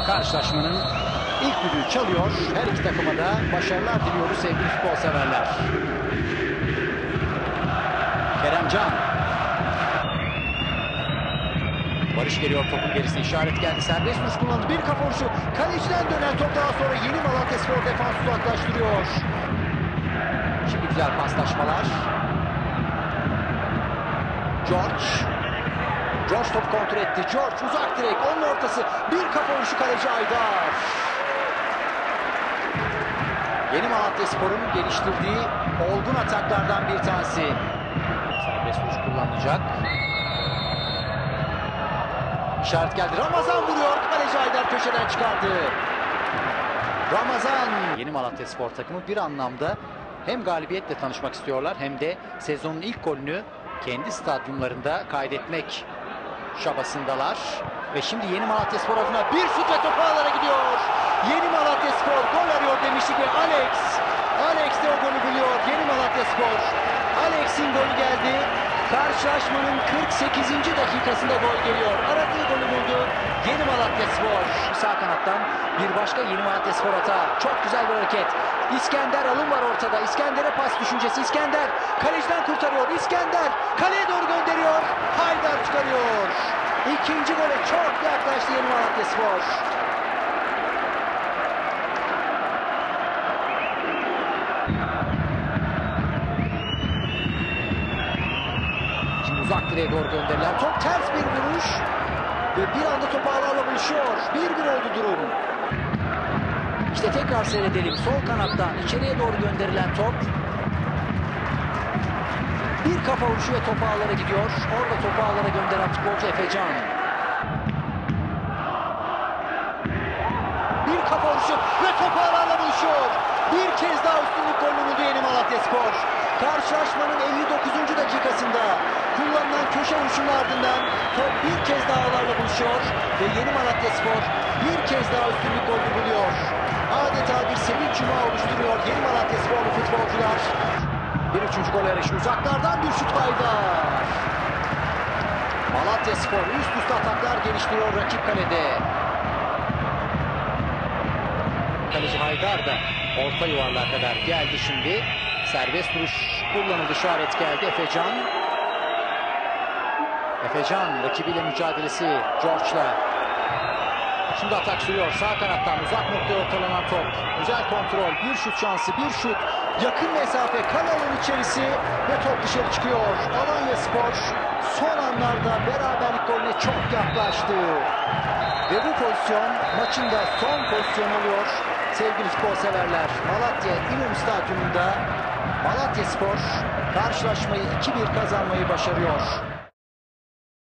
Ve karşılaşmanın ilk düdüğü çalıyor. Her iki takıma da başarılar diliyoruz sevgili futbol severler. Keremcan. Barış geliyor topun gerisine işaret geldi. Serbest vuruş kullandı. Bir kafa vuruşu. Kaleciden dönen top daha sonra yeni Malatya Spor defans uzaklaştırıyor. Şimdi güzel paslaşmalar. George. George top kontrol etti. George uzak direk. Onun ortası. Bir kafa vuruşu kaleci Aydar. Yeni Malatya Spor'un geliştirdiği olgun ataklardan bir tanesi. Serbest vuruş kullanılacak. İşaret geldi. Ramazan vuruyor. Kaleci Aydar köşeden çıkardı. Ramazan. Yeni Malatya Spor takımı bir anlamda hem galibiyetle tanışmak istiyorlar hem de sezonun ilk golünü kendi stadyumlarında kaydetmek çabasındalar. Ve şimdi Yeni Malatya Spor adına bir şut ve topu ağlara gidiyor. Yeni Malatya Spor gol arıyor demiştik ve Alex. Alex de o golü buluyor. Yeni Malatya Spor. Alex'in golü geldi. Karşılaşmanın 48. dakikasında gol geliyor. Buldu. Yeni Malatya Spor. Sağ kanattan bir başka Yeni Malatya Spor hata. Çok güzel bir hareket. İskender alım var ortada. İskender'e pas düşüncesi. İskender kaleciden kurtarıyor. İskender kaleye doğru gönderiyor. Haydar çıkarıyor. İkinci gole çok yaklaştı Yeni Malatya Spor. Uzak direğe doğru gönderilen top ters bir vuruş ve bir anda top ağlarla buluşuyor. 1-1 oldu durum. İşte tekrar seyredelim. Sol kanattan içeriye doğru gönderilen top. Bir kafa vuruşu ve top ağlara gidiyor. Orada topu ağlara gönderen futbolcu Efecan. Bir kafa vuruşu ve top ağlarla buluşuyor. Bir kez daha üstünlük golünü buldu Yeni Malatya Spor. Karşılaşmanın 59. dakikasında kullanılan köşe vuruşunun ardından top bir buluşuyor ve Yeni Malatya Spor bir kez daha üstünlük golünü buluyor. Adeta bir sevinç yumağı oluşturuyor Yeni Malatya Sporlu futbolcular. Bir üçüncü gol yarışı uzaklardan bir şut Haydar. Malatya Spor üst üste ataklar geliştiriyor rakip kalede. Kaleci Haydar da orta yuvarlığa kadar geldi şimdi. Serbest vuruş kullanıldı. İşaret geldi. Efecan. Efecan rakibiyle mücadelesi George'la. Şimdi atak sürüyor. Sağ kanattan uzak noktaya ortalanan top. Güzel kontrol. Bir şut şansı. Bir şut. Yakın mesafe. Kale alanı içerisi ve top dışarı çıkıyor. Alanya Spor son anlarda beraberlik golüne çok yaklaştı. Ve bu pozisyon maçın da son pozisyon oluyor. Sevgili futbol severler. Malatya İnönü Stadyumunda Malatya Spor karşılaşmayı 2-1 kazanmayı başarıyor.